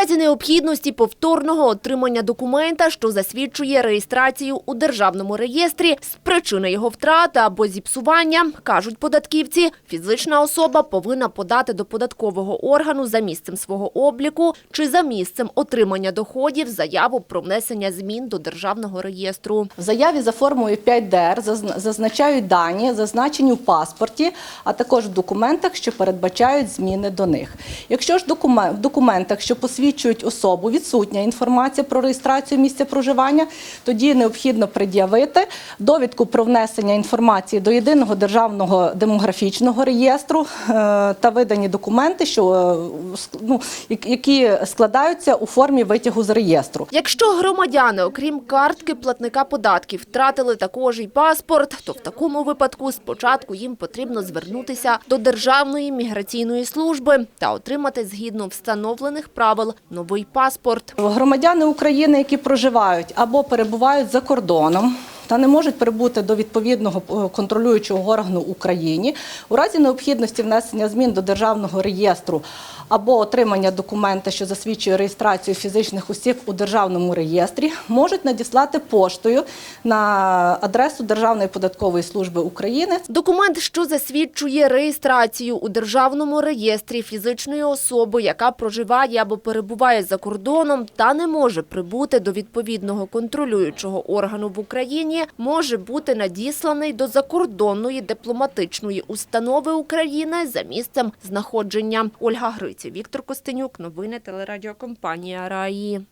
разі необхідності повторного отримання документа, що засвідчує реєстрацію у державному реєстрі з причини його втрати або зіпсування, кажуть податківці, фізична особа повинна подати до податкового органу за місцем свого обліку чи за місцем отримання доходів заяву про внесення змін до державного реєстру. В заяві за формою 5ДР зазна- зазначають дані, зазначені в паспорті, а також в документах, що передбачають зміни до них. Якщо ж в документах, що посвідчують особу, відсутня інформація про реєстрацію місця проживання, тоді необхідно пред'явити довідку про внесення інформації до єдиного державного демографічного реєстру е, та видані документи, що е, ну, які складаються у формі витягу з реєстру. Якщо громадяни, окрім картки платника податків, втратили також і паспорт, то в такому випадку спочатку їм потрібно звернутися до Державної міграційної служби та отримати згідно встановлених правил новий паспорт. Громадяни України, які проживають або перебувають за кордоном. Та не можуть прибути до відповідного е, контролюючого органу Україні. У разі необхідності внесення змін до державного реєстру або отримання документа, що засвідчує реєстрацію фізичних осіб у державному реєстрі, можуть надіслати поштою на адресу Державної податкової служби України. Документ, що засвідчує реєстрацію у державному реєстрі фізичної особи, яка проживає або перебуває за кордоном та не може прибути до відповідного контролюючого органу в Україні, може бути надісланий до закордонної дипломатичної установи України за місцем знаходження. Ольга Гриці, Віктор Костенюк, новини телерадіокомпанія Раї.